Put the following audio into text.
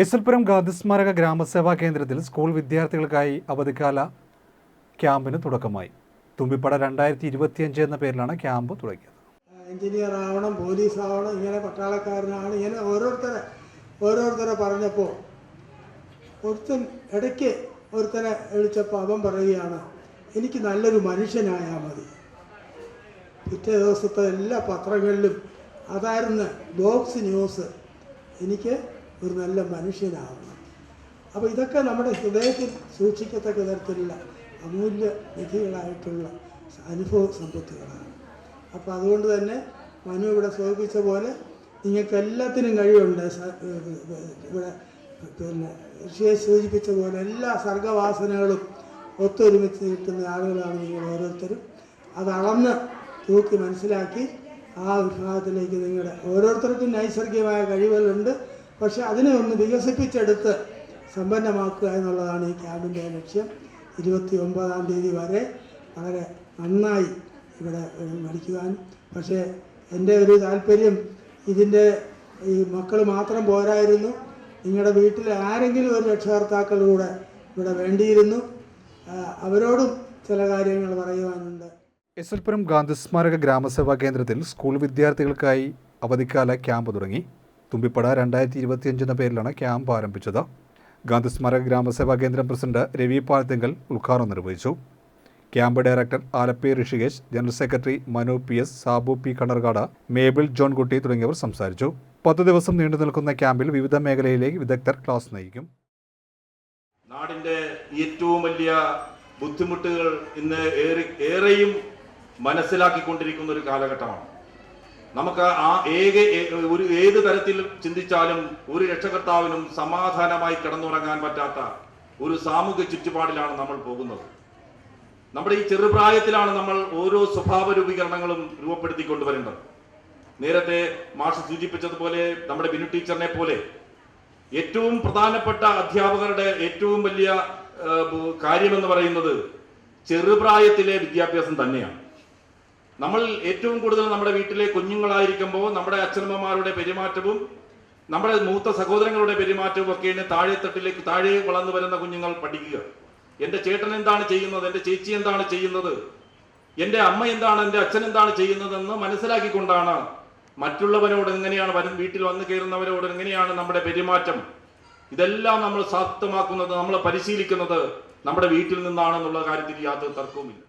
S L പുരം ഗാന്ധിസ്മാരക ഗ്രാമസേവാ കേന്ദ്രത്തിൽ school വിദ്യാർത്ഥികൾക്കായി അവധിക്കാല ക്യാമ്പിന് തുടക്കമായി. തുമ്പിപ്പട രണ്ടായിരത്തി ഇരുപത്തിയഞ്ച് എന്ന പേരിലാണ് ക്യാമ്പ് തുടങ്ങിയത്. എഞ്ചിനീയർ ആവണം പോലീസ് ആവണം ഇങ്ങനെ പട്ടാളക്കാരനാണ് ഇങ്ങനെ ഓരോരുത്തരെ ഓരോരുത്തരെ പറഞ്ഞപ്പോൾ ഒരുത്തൻ ഇടയ്ക്ക് ഒരുത്തനെ വിളിച്ചപ്പോൾ അവൻ പറയുകയാണ് എനിക്ക് നല്ലൊരു മനുഷ്യനായാൽ മതി. പിറ്റേ ദിവസത്തെ എല്ലാ പത്രങ്ങളിലും അതായിരുന്നു ബോക്സ് ന്യൂസ് എനിക്ക് ഒരു നല്ല മനുഷ്യനാവണം. അപ്പോൾ ഇതൊക്കെ നമ്മുടെ ഹൃദയത്തിൽ സൂക്ഷിക്കത്തക്ക തരത്തിലുള്ള അമൂല്യ നിധികളായിട്ടുള്ള അനുഭവ സമ്പത്തുകളാണ്. അപ്പോൾ അതുകൊണ്ട് തന്നെ മനു ഇവിടെ സൂചിപ്പിച്ച പോലെ നിങ്ങൾക്ക് എല്ലാത്തിനും കഴിവുണ്ട് ഇവിടെ പിന്നെ ഋഷിയെ സൂചിപ്പിച്ച പോലെ എല്ലാ സർഗവാസനകളും ഒത്തൊരുമിച്ച് കിട്ടുന്ന ആളുകളാണ് നിങ്ങൾ ഓരോരുത്തരും. അത് അളന്ന് തൂക്കി മനസ്സിലാക്കി ആ വിഭാഗത്തിലേക്ക് നിങ്ങളുടെ ഓരോരുത്തർക്കും നൈസർഗികമായ കഴിവുകളുണ്ട്. പക്ഷെ അതിനെ ഒന്ന് വികസിപ്പിച്ചെടുത്ത് സമ്പന്നമാക്കുക എന്നുള്ളതാണ് ഈ ക്യാമ്പിന്റെ ലക്ഷ്യം. ഇരുപത്തി ഒമ്പതാം തീയതി വരെ വളരെ നന്നായി ഇവിടെ മടിക്കുവാൻ പക്ഷേ എന്റെ ഒരു താല്പര്യം ഇതിന്റെ ഈ മക്കൾ മാത്രം പോരായിരുന്നു. നിങ്ങളുടെ വീട്ടിൽ ആരെങ്കിലും ഒരു രക്ഷകർത്താക്കൾ കൂടെ ഇവിടെ വേണ്ടിയിരുന്നു. അവരോടും ചില കാര്യങ്ങൾ പറയുവാനുണ്ട്. എസ് എൽപുരം ഗാന്ധി ഗ്രാമസേവാ കേന്ദ്രത്തിൽ സ്കൂൾ വിദ്യാർത്ഥികൾക്കായി അവധിക്കാല ക്യാമ്പ് തുടങ്ങി. തുമ്പിപ്പട രണ്ടായിരത്തി ഇരുപത്തിയഞ്ച് എന്ന പേരിലാണ് ക്യാമ്പ് ആരംഭിച്ചത്. ഗാന്ധിസ്മാരക ഗ്രാമസേവാ കേന്ദ്രം പ്രസിഡന്റ് രവി പാലത്തിങ്കൽ ഉദ്ഘാടനം നിർവഹിച്ചു. Camp director Alleppey Rishikesh general secretary Manu P S Sabu P Kannarkad Mabel Johnkutty തുടങ്ങിയവർ സംസാരിച്ചു. പത്ത് ദിവസം നീണ്ടു നിൽക്കുന്ന ക്യാമ്പിൽ വിവിധ മേഖലയിലേക്ക് വിദഗ്ധർ ക്ലാസ് നയിക്കും. നാടിന്റെ ഏറ്റവും വലിയ ബുദ്ധിമുട്ടുകൾ ഇന്ന് ഏറെ ഏറെയും മനസ്സിലാക്കിക്കൊണ്ടിരിക്കുന്ന ഒരു കാലഘട്ടമാണ്. നമുക്ക് ആ ഏക ഒരു ഏത് തരത്തിൽ ചിന്തിച്ചാലും ഒരു രക്ഷകർത്താവിനും സമാധാനമായി കിടന്നുറങ്ങാൻ പറ്റാത്ത ഒരു സാമൂഹ്യ ചുറ്റുപാടിലാണ് നമ്മൾ പോകുന്നത്. നമ്മുടെ ഈ ചെറുപ്രായത്തിലാണ് നമ്മൾ ഓരോ സ്വഭാവ രൂപീകരണങ്ങളും രൂപപ്പെടുത്തിക്കൊണ്ടുവരേണ്ടത് നേരത്തെ മാഷ് സൂചിപ്പിച്ചതുപോലെ നമ്മുടെ ബിനു ടീച്ചറിനെ പോലെ ഏറ്റവും പ്രധാനപ്പെട്ട അധ്യാപകരുടെ ഏറ്റവും വലിയ കാര്യമെന്ന് പറയുന്നത് ചെറുപ്രായത്തിലെ വിദ്യാഭ്യാസം തന്നെയാണ്. നമ്മൾ ഏറ്റവും കൂടുതൽ നമ്മുടെ വീട്ടിലെ കുഞ്ഞുങ്ങളായിരിക്കുമ്പോൾ നമ്മുടെ അച്ഛനമ്മമാരുടെ പെരുമാറ്റവും നമ്മുടെ മൂത്ത സഹോദരങ്ങളുടെ പെരുമാറ്റവും ഒക്കെയാണ് താഴെത്തട്ടിലേക്ക് താഴെ വളർന്നു വരുന്ന കുഞ്ഞുങ്ങൾ പഠിക്കുക. എന്റെ ചേട്ടൻ എന്താണ് ചെയ്യുന്നത്? എന്റെ ചേച്ചി എന്താണ് ചെയ്യുന്നത്? എന്റെ അമ്മ എന്താണ്? എന്റെ അച്ഛൻ എന്താണ് ചെയ്യുന്നതെന്ന് മനസ്സിലാക്കിക്കൊണ്ടാണ് മറ്റുള്ളവരോട് എങ്ങനെയാണ് വരും വീട്ടിൽ വന്നു കയറുന്നവരോട് എങ്ങനെയാണ് നമ്മുടെ പെരുമാറ്റം? ഇതെല്ലാം നമ്മൾ സാധ്യമാക്കുന്നത് നമ്മൾ പരിശീലിക്കുന്നത് നമ്മുടെ വീട്ടിൽ നിന്നാണെന്നുള്ള കാര്യത്തിൽ യാതൊരു തർക്കവുമില്ല.